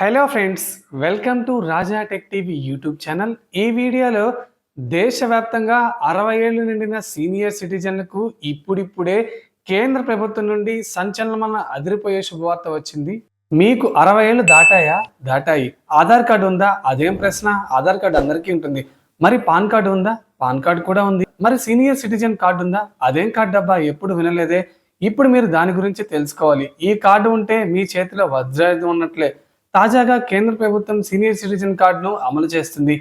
Hello friends welcome to Raja tech TV YouTube channel. ఈ వీడియోలో దేశవ్యాప్తంగా అరవై ఏళ్ళు నిండిన సీనియర్ సిటిజన్లకు ఇప్పుడిప్పుడే కేంద్ర ప్రభుత్వం నుండి సంచలనమైన అదిరిపోయే శుభవార్త వచ్చింది. మీకు అరవై ఏళ్ళు దాటాయా? దాటాయి. ఆధార్ కార్డు ఉందా? అదేం ప్రశ్న? ఆధార్ కార్డు అందరికీ ఉంటుంది. మరి పాన్ కార్డు ఉందా? పాన్ కార్డు కూడా ఉంది. మరి సీనియర్ సిటిజన్ కార్డు ఉందా? అదేం కార్డు డబ్బా ఎప్పుడు వినలేదే. ఇప్పుడు మీరు దాని గురించి తెలుసుకోవాలి. ఈ కార్డు ఉంటే మీ చేతిలో వజ్రాయుధం ఉన్నట్లే. తాజాగా కేంద్ర ప్రభుత్వం సీనియర్ సిటిజన్ కార్డును అమలు చేస్తుంది.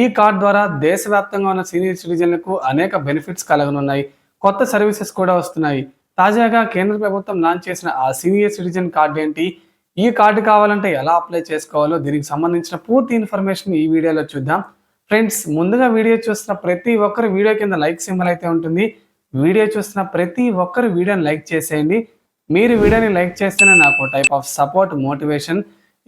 ఈ కార్డు ద్వారా దేశవ్యాప్తంగా ఉన్న సీనియర్ సిటిజన్లకు అనేక బెనిఫిట్స్ కలగనున్నాయి. కొత్త సర్వీసెస్ కూడా వస్తున్నాయి. తాజాగా కేంద్ర ప్రభుత్వం లాంచ్ చేసిన ఆ సీనియర్ సిటిజన్ కార్డు ఏంటి? ఈ కార్డు కావాలంటే ఎలా అప్లై చేసుకోవాలో దీనికి సంబంధించిన పూర్తి ఇన్ఫర్మేషన్ ఈ వీడియోలో చూద్దాం. ఫ్రెండ్స్ ముందుగా వీడియో చూస్తున్న ప్రతి ఒక్కరు వీడియో కింద లైక్ సింబల్ అయితే ఉంటుంది. వీడియో చూస్తున్న ప్రతి ఒక్కరు వీడియోని లైక్ చేసేయండి. మీరు వీడియోని లైక్ చేస్తేనే నాకు టైప్ ఆఫ్ సపోర్ట్ మోటివేషన్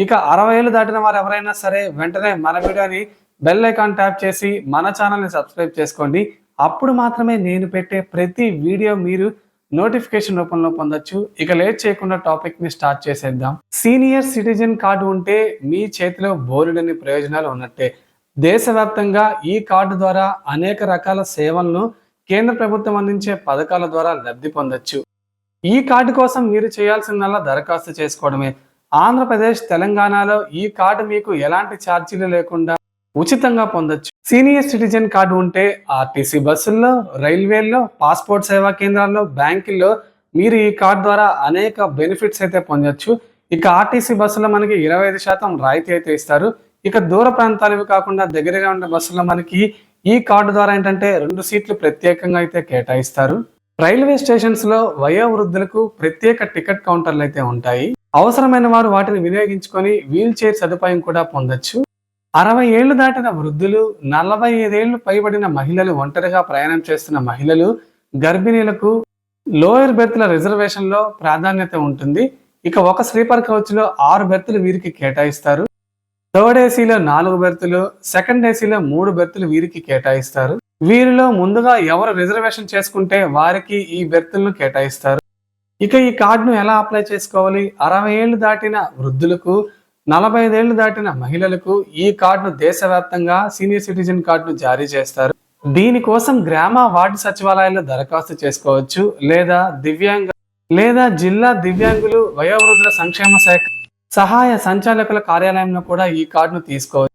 ఇక అరవై ఏళ్ళు దాటిన వారు ఎవరైనా సరే వెంటనే మన వీడియోని బెల్ ఐకాన్ ట్యాప్ చేసి మన ఛానల్ని సబ్స్క్రైబ్ చేసుకోండి. అప్పుడు మాత్రమే నేను పెట్టే ప్రతి వీడియో మీరు నోటిఫికేషన్ రూపంలో పొందొచ్చు. ఇక లేట్ చేయకుండా టాపిక్ని స్టార్ట్ చేసేద్దాం. సీనియర్ సిటిజన్ కార్డు ఉంటే మీ చేతిలో బోలెడని ప్రయోజనాలు ఉన్నట్టే. దేశవ్యాప్తంగా ఈ కార్డు ద్వారా అనేక రకాల సేవలను కేంద్ర ప్రభుత్వం అందించే పథకాల ద్వారా లబ్ధి పొందొచ్చు. ఈ కార్డు కోసం మీరు చేయాల్సిందల్లా దరఖాస్తు చేసుకోవడమే. ఆంధ్రప్రదేశ్ తెలంగాణలో ఈ కార్డు మీకు ఎలాంటి ఛార్జీలు లేకుండా ఉచితంగా పొందొచ్చు. సీనియర్ సిటిజన్ కార్డు ఉంటే ఆర్టీసీ బస్సుల్లో రైల్వేల్లో పాస్పోర్ట్ సేవా కేంద్రాల్లో బ్యాంకుల్లో మీరు ఈ కార్డు ద్వారా అనేక బెనిఫిట్స్ అయితే పొందొచ్చు. ఇక ఆర్టీసీ బస్సులో మనకి ఇరవై ఐదు శాతం రాయితీ అయితే ఇస్తారు. ఇక దూర ప్రాంతాలవి కాకుండా దగ్గరగా ఉన్న బస్సులో మనకి ఈ కార్డు ద్వారా ఏంటంటే రెండు సీట్లు ప్రత్యేకంగా అయితే కేటాయిస్తారు. రైల్వే స్టేషన్స్లో వయోవృద్ధులకు ప్రత్యేక టికెట్ కౌంటర్లు అయితే ఉంటాయి. అవసరమైన వారు వాటిని వినియోగించుకొని వీల్ చైర్ సదుపాయం కూడా పొందొచ్చు. అరవై ఏళ్ళు దాటిన వృద్ధులు నలభై ఐదేళ్ళు పైబడిన మహిళలు ఒంటరిగా ప్రయాణం చేస్తున్న మహిళలు గర్భిణీలకు లోయర్ బెర్త్ల రిజర్వేషన్లో ప్రాధాన్యత ఉంటుంది. ఇక ఒక స్లీపర్ కోచ్లో ఆరు బెర్తులు వీరికి కేటాయిస్తారు. థర్డ్ ఏసీలో నాలుగు బెర్తులు సెకండ్ ఏసీలో మూడు బెర్తులు వీరికి కేటాయిస్తారు. వీరిలో ముందుగా ఎవరు రిజర్వేషన్ చేసుకుంటే వారికి ఈ బెర్తులను కేటాయిస్తారు. ఇక ఈ కార్డును ఎలా అప్లై చేసుకోవాలి? అరవై ఏళ్ళు దాటిన వృద్ధులకు నలభై ఐదేళ్ళు దాటిన మహిళలకు ఈ కార్డును దేశవ్యాప్తంగా సీనియర్ సిటిజన్ కార్డును జారీ చేస్తారు. దీనికోసం గ్రామ వార్డు సచివాలయాల్లో దరఖాస్తు చేసుకోవచ్చు. లేదా దివ్యాంగ లేదా జిల్లా దివ్యాంగులు వయోవృద్ధుల సంక్షేమ శాఖ సహాయ సంచాలకుల కార్యాలయంలో కూడా ఈ కార్డును తీసుకోవచ్చు.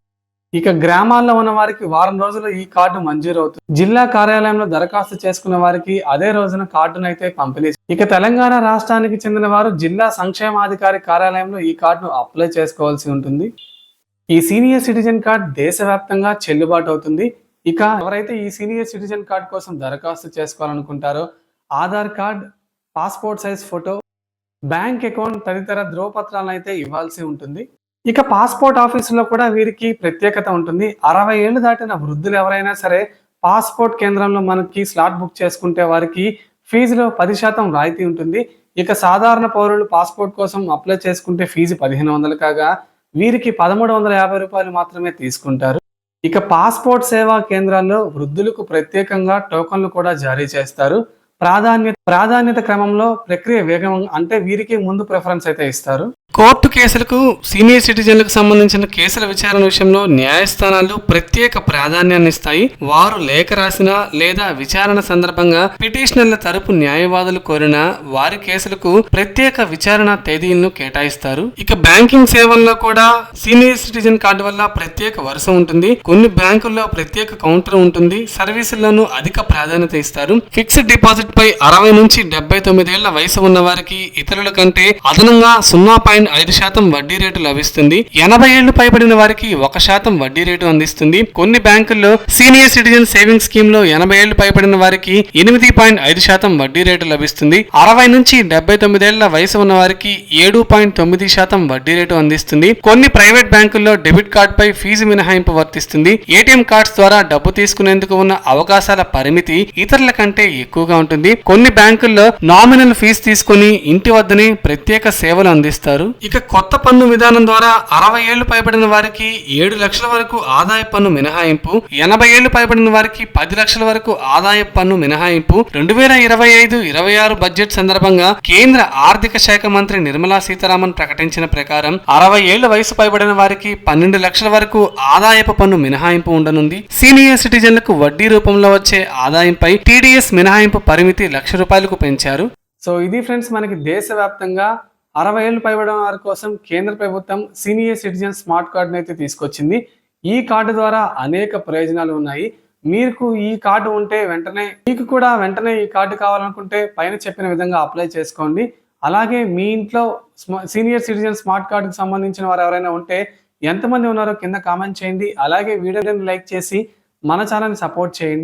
ఇక గ్రామాల్లో ఉన్న వారికి వారం రోజులు ఈ కార్డు మంజూరు అవుతుంది. జిల్లా కార్యాలయంలో దరఖాస్తు చేసుకున్న వారికి అదే రోజున కార్డును అయితే పంపిణీ ఇక తెలంగాణ రాష్ట్రానికి చెందిన వారు జిల్లా సంక్షేమాధికారి కార్యాలయంలో ఈ కార్డును అప్లై చేసుకోవాల్సి ఉంటుంది. ఈ సీనియర్ సిటిజన్ కార్డ్ దేశవ్యాప్తంగా చెల్లుబాటు అవుతుంది. ఇక ఎవరైతే ఈ సీనియర్ సిటిజన్ కార్డ్ కోసం దరఖాస్తు చేసుకోవాలనుకుంటారో Aadhaar card passport size photo bank account తదితర ధ్రువపత్రాలను అయితే ఇవ్వాల్సి ఉంటుంది. ఇక పాస్పోర్ట్ ఆఫీసులో కూడా వీరికి ప్రత్యేకత ఉంటుంది. అరవై ఏళ్ళు దాటిన వృద్ధులు ఎవరైనా సరే పాస్పోర్ట్ కేంద్రంలో మనకి స్లాట్ బుక్ చేసుకుంటే వారికి ఫీజులో పది శాతం రాయితీ ఉంటుంది. ఇక సాధారణ పౌరులు పాస్పోర్ట్ కోసం అప్లై చేసుకుంటే ఫీజు పదిహేను వందలు కాగా వీరికి పదమూడు వందల యాభై రూపాయలు మాత్రమే తీసుకుంటారు. ఇక పాస్పోర్ట్ సేవా కేంద్రాల్లో వృద్ధులకు ప్రత్యేకంగా టోకన్లు కూడా జారీ చేస్తారు. ప్రాధాన్యత ప్రాధాన్యత క్రమంలో ప్రక్రియ వేగం అంటే వీరికి ముందు ప్రిఫరెన్స్ అయితే ఇస్తారు. కోర్టు కేసులకు సీనియర్ సిటిజన్లకు సంబంధించిన కేసుల విచారణ విషయంలో న్యాయస్థానాలు ప్రత్యేక ప్రాధాన్యాన్ని ఇస్తాయి. వారు లేఖ రాసిన లేదా విచారణ సందర్భంగా పిటిషనర్ల తరపు న్యాయవాదులు కోరిన వారి కేసులకు ప్రత్యేక విచారణ తేదీలను కేటాయిస్తారు. ఇక బ్యాంకింగ్ సేవల్లో కూడా సీనియర్ సిటిజన్ కార్డు వల్ల ప్రత్యేక వరుస ఉంటుంది. కొన్ని బ్యాంకుల్లో ప్రత్యేక కౌంటర్ ఉంటుంది. సర్వీసుల్లోనూ అధిక ప్రాధాన్యత ఇస్తారు. ఫిక్స్డ్ డిపాజిట్ పై అరవై నుంచి డెబ్బై తొమ్మిదేళ్ళ వయసు ఉన్న వారికి ఇతరుల కంటే అదనంగా సున్నా పాయింట్ ఐదు శాతం వడ్డీ రేటు లభిస్తుంది. ఎనభై ఏళ్ళు పైబడిన వారికి ఒక శాతం వడ్డీ రేటు అందిస్తుంది. కొన్ని బ్యాంకుల్లో సీనియర్ సిటిజన్ సేవింగ్ స్కీమ్లో ఎనభై ఏళ్ళు పైబడిన వారికి ఎనిమిది పాయింట్ ఐదు శాతం వడ్డీ రేటు లభిస్తుంది. అరవై నుంచి డెబ్బై తొమ్మిదేళ్ళ వయసు ఉన్న వారికి ఏడు పాయింట్ తొమ్మిది శాతం వడ్డీ రేటు అందిస్తుంది. కొన్ని ప్రైవేట్ బ్యాంకుల్లో డెబిట్ కార్డ్ పై ఫీజు మినహాయింపు వర్తిస్తుంది. ఏటీఎం కార్డ్స్ ద్వారా డబ్బు తీసుకునేందుకు ఉన్న అవకాశాల పరిమితి ఇతరుల కంటే ఎక్కువగా ఉంటుంది. కొన్ని బ్యాంకుల్లో నామినల్ ఫీజు తీసుకుని ఇంటి వద్దనే ప్రత్యేక సేవలు అందిస్తారు. ఇక కొత్త పన్ను విధానం ద్వారా అరవై ఏళ్ళు పైబడిన వారికి ఏడు లక్షల వరకు ఆదాయ పన్ను మినహాయింపు ఎనభై ఏళ్ళు పైబడిన వారికి పది లక్షల వరకు ఆదాయ పన్ను మినహాయింపు రెండు వేల ఇరవై ఐదు ఇరవై ఆరు బడ్జెట్ సందర్భంగా కేంద్ర ఆర్థిక శాఖ మంత్రి నిర్మలా సీతారామన్ ప్రకటించిన ప్రకారం అరవై ఏళ్ళ వయసు పైబడిన వారికి పన్నెండు లక్షల వరకు ఆదాయపు పన్ను మినహాయింపు ఉండనుంది. సీనియర్ సిటిజన్లకు వడ్డీ రూపంలో వచ్చే ఆదాయంపై టీడీఎస్ మినహాయింపు పరిమితి లక్ష రూపాయలకు పెంచారు. సో ఇది ఫ్రెండ్స్ మనకి దేశవ్యాప్తంగా అరవై ఏళ్ళు పైబడిన వారి కోసం కేంద్ర ప్రభుత్వం సీనియర్ సిటిజన్ స్మార్ట్ కార్డును అయితే తీసుకొచ్చింది. ఈ కార్డు ద్వారా అనేక ప్రయోజనాలు ఉన్నాయి. మీకు ఈ కార్డు ఉంటే వెంటనే మీకు కూడా వెంటనే ఈ కార్డు కావాలనుకుంటే పైన చెప్పిన విధంగా అప్లై చేసుకోండి. అలాగే మీ ఇంట్లో సీనియర్ సిటిజన్ స్మార్ట్ కార్డుకు సంబంధించిన వారు ఎవరైనా ఉంటే ఎంతమంది ఉన్నారో కింద కామెంట్ చేయండి. అలాగే వీడియోని లైక్ చేసి మన ఛానల్ని సపోర్ట్ చేయండి.